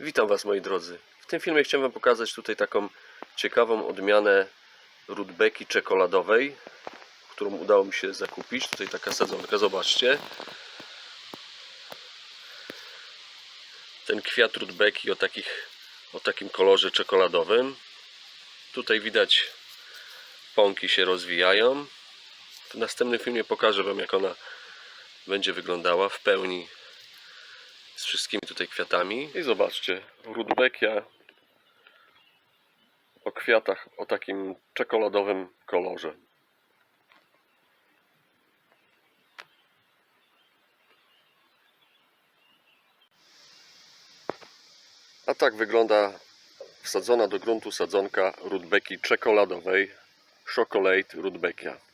Witam Was moi drodzy. W tym filmie chciałem Wam pokazać tutaj taką ciekawą odmianę rudbeki czekoladowej, którą udało mi się zakupić. Tutaj taka sadzonka, zobaczcie. Ten kwiat rudbeki o, takich, o takim kolorze czekoladowym. Tutaj widać pąki się rozwijają. W następnym filmie pokażę Wam jak ona będzie wyglądała w pełni z wszystkimi tutaj kwiatami. I zobaczcie, rudbekia o kwiatach o takim czekoladowym kolorze. A tak wygląda wsadzona do gruntu sadzonka rudbeki czekoladowej Chocolate Rudbekia.